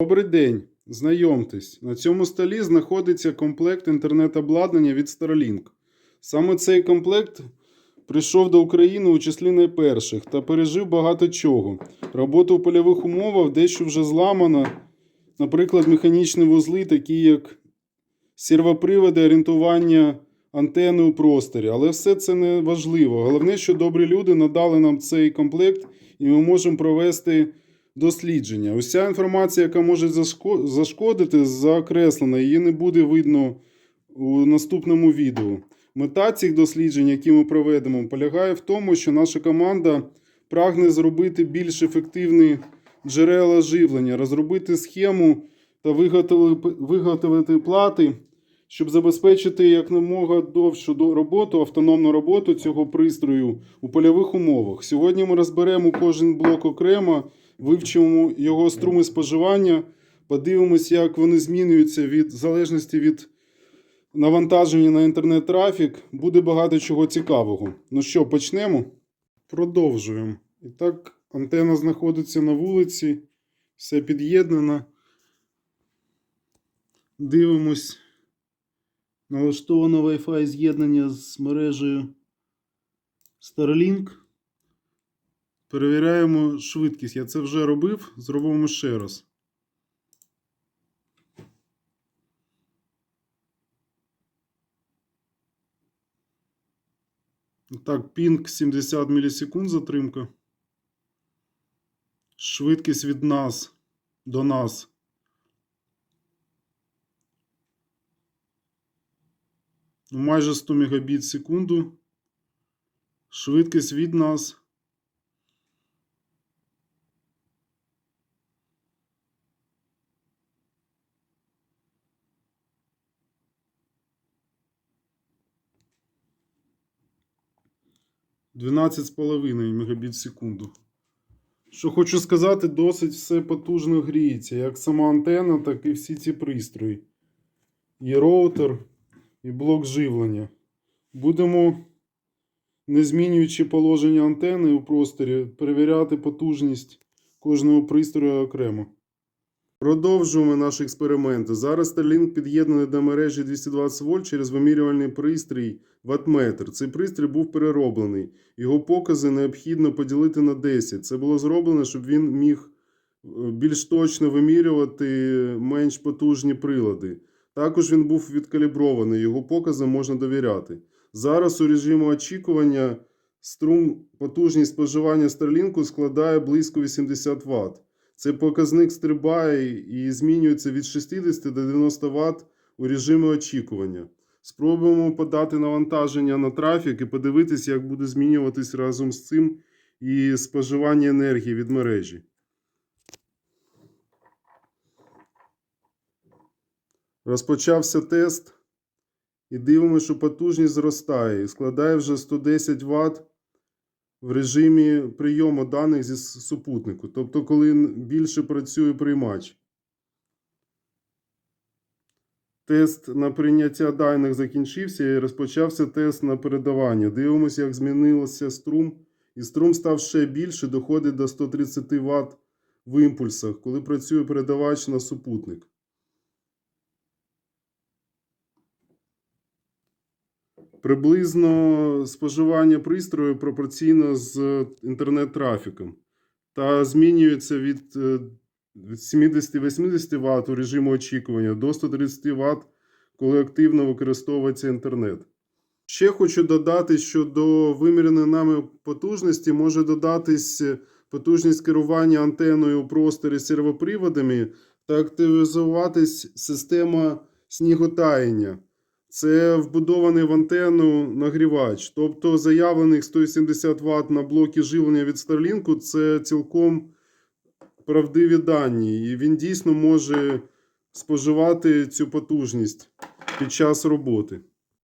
Добрий день, знайомтесь. На цьому столі знаходиться комплект інтернет-обладнання від Starlink. Саме цей комплект прийшов до України у числі найперших та пережив багато чого. Робота у польових умовах дещо вже зламана. Наприклад, механічні вузли, такі як сервоприводи, орієнтування антени у просторі. Але все це не важливо. Головне, що добрі люди надали нам цей комплект, і ми можемо провести дослідження. Уся інформація, яка може зашкодити, закреслена, її не буде видно у наступному відео. Мета цих досліджень, які ми проведемо, полягає в тому, що наша команда прагне зробити більш ефективні джерела живлення, розробити схему та виготовити, плати, щоб забезпечити якомога довшу роботу, автономну роботу цього пристрою у польових умовах. Сьогодні ми розберемо кожен блок окремо, вивчимо його струми споживання, подивимося, як вони змінюються від залежності від навантаження на інтернет-трафік. Буде багато чого цікавого. Ну що, почнемо? Продовжуємо. І так, антена знаходиться на вулиці, все під'єднано. Дивимось. Налаштовано Wi-Fi з'єднання з мережею Starlink. Перевіряємо швидкість. Я це вже робив. Зробимо ще раз. Так, пінг 70 мілісекунд затримка. Швидкість від нас до нас. Майже 100 мегабіт в секунду. Швидкість від нас. Дванадцять з половиною мегабіт в секунду. Що хочу сказати, досить все потужно гріється, як сама антенна, так і всі ці пристрої. І роутер, і блок живлення. Будемо, не змінюючи положення антени у просторі, перевіряти потужність кожного пристрою окремо. Продовжуємо наші експерименти. Зараз Starlink під'єднаний до мережі 220 вольт через вимірювальний пристрій ваттметр. Цей пристрій був перероблений. Його покази необхідно поділити на 10. Це було зроблено, щоб він міг е, більш точно вимірювати менш потужні прилади. Також він був відкалібрований, його показам можна довіряти. Зараз у режимі очікування струм потужність споживання Starlink складає близько 80 Вт. Цей показник стрибає і змінюється від 60 до 90 Вт у режимі очікування. Спробуємо подати навантаження на трафік і подивитися, як буде змінюватись разом з цим і споживання енергії від мережі. Розпочався тест. І дивимося, що потужність зростає і складає вже 110 Вт в режимі прийому даних зі супутнику. Тобто, коли більше працює приймач. Тест на прийняття даних закінчився і розпочався тест на передавання. Дивимося, як змінився струм. І струм став ще більше, доходить до 130 Вт в імпульсах, коли працює передавач на супутник. Приблизно споживання пристрою пропорційно з інтернет-трафіком та змінюється від е, 70-80 Вт у режимі очікування до 130 Вт, коли активно використовується інтернет. Ще хочу додати, що до виміреної нами потужності може додатись потужність керування антеною у просторі сервоприводами та активізуватись система сніготаяння. Це вбудований в антенну нагрівач. Тобто заявлених 170 Вт на блоки живлення від Starlink це цілком правдиві дані. І він дійсно може споживати цю потужність під час роботи.